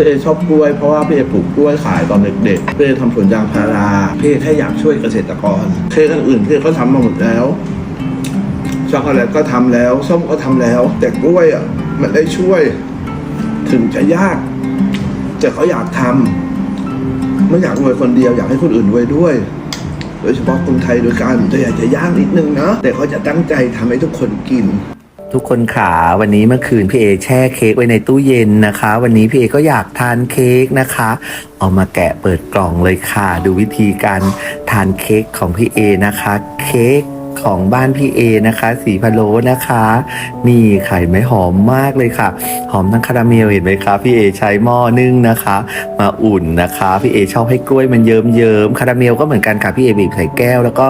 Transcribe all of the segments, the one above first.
พี่เอชอบกล้วย เพราะว่าพี่เอปลูกกล้วยขายตอนเด็กๆพี่เอทำสวนยางพาราพี่เอแค่อยากช่วยเกษตรกรเค้กอื่นๆพี่เอก็ทำมาหมดแล้วช็อกโกแลตก็ทำแล้ว ส้มก็ทำแล้ว แต่กล้วยอะมันได้ช่วย ถึงจะยากแต่เขาอยากทำไม่อยากรวยคนเดียวอยากให้คนอื่นรวยด้วย โดยเฉพาะคนไทยโดยกันแต่อยากจะยากนิดนึงนะแต่เขาจะตั้งใจทำให้ทุกคนกิน ทุกคนขาวันนี้เมื่อคืนพี่เอแช่เค้กไว้ในตู้เย็นนะคะ วันนี้พี่เอก็อยากทานเค้กนะคะเอามาแกะเปิดกล่องเลยค่ะ ดูวิธีการทานเค้กของพี่เอนะคะ เค้ก ของบ้านพี่เอนะคะ สีพะโล้นะคะ นี่ไข่ไม่หอมมากเลยค่ะ หอมทั้งคาราเมลเห็นไหมคะพี่เอใช้หม้อนึ่งนะคะ มาอุ่นนะคะพี่เอชอบให้กล้วยมันเยิ้มเยิ้มคาราเมลก็เหมือนกันค่ะพี่เอบีบใส่แก้วแล้วก็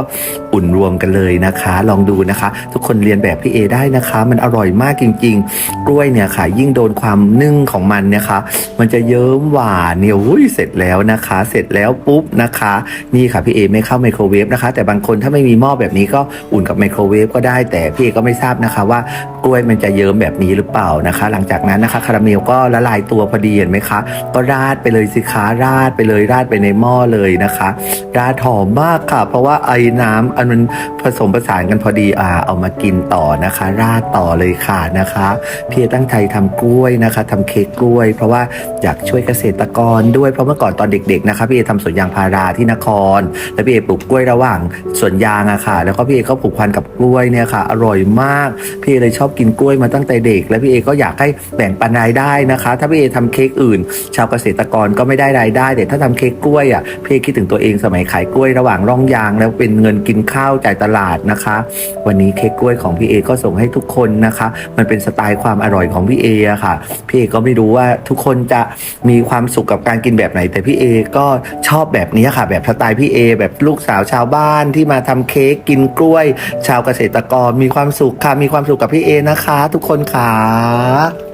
อุ่นรวมกันเลยนะคะ ลองดูนะคะ ทุกคนเรียนแบบพี่เอได้นะคะ มันอร่อยมากจริง ๆ กล้วยเนี่ยค่ะ ยิ่งโดนความนึ่งของมันเนี่ยค่ะมันจะเยิ้มหวานเนี่ยอุ้ยเสร็จแล้วนะคะ เสร็จแล้วปุ๊บนะคะ นี่ค่ะพี่เอไม่เข้าไมโครเวฟนะคะ แต่บางคนถ้าไม่มีหม้อแบบนี้ก็อุ่นกับไมโครเวฟก็ได้ แต่พี่เอก็ไม่ทราบนะคะว่ากล้วยมันจะเยิ้มแบบนี้หรือเปล่านะคะ หลังจากนั้นนะคะคาราเมลก็ละลายตัวพอดีเห็นไหมคะ ก็ราดไปเลยสิคะราดไปเลยราดไปในหม้อเลยนะคะราดหอมมากค่ะ เพราะว่าไอ้น้ำอันมันผสมผสานกันพอดีอ่าเอามากินต่อนะคะ ราดต่อเลยค่ะนะคะ พี่เอตั้งใจทำกล้วยนะคะทำเค้กกล้วย เพราะว่าอยากช่วยเกษตรกรด้วยเพราะเมื่อก่อนตอนเด็ก ๆนะคะพี่เอทำสวนยางพาราที่นคร แล้วพี่เอปลูกกล้วยระหว่างสวนยางอะค่ะ แล้วก็พี่เอก็ผูกพันกับกล้วยเนี่ยค่ะ อร่อยมาก พี่เอเลยชอบกินกล้วยมาตั้งแต่เด็ก แล้วพี่เอก็อยากให้แบ่งปันรายได้นะคะ ถ้าพี่เอทำเค้กอื่น ชาวเกษตรกรก็ไม่ได้รายได้แต่ถ้าทำเค้กกล้วยอะพี่เอคิดถึงตัวเองสมัยขายกล้วยระหว่างร่องยาง แล้วเป็นเงินกินข้าวจ่ายตลาดนะคะ วันนี้เค้กกล้วยของพี่เอก็ส่งให้ทุกคนนะคะ มันเป็นสไตล์ความอร่อยของพี่เออะค่ะพี่เอก็ไม่รู้ว่าทุกคนจะมีความสุขกับการกินแบบไหน แต่พี่เอก็ชอบแบบนี้ค่ะ แบบสไตล์พี่เอแบบลูกสาวชาวบ้านที่มาทำเค้กกินกล้ววย ชาวเกษตรกรมีความสุขค่ะมีความสุขกับพี่เอนะคะ ทุกคนค่ะ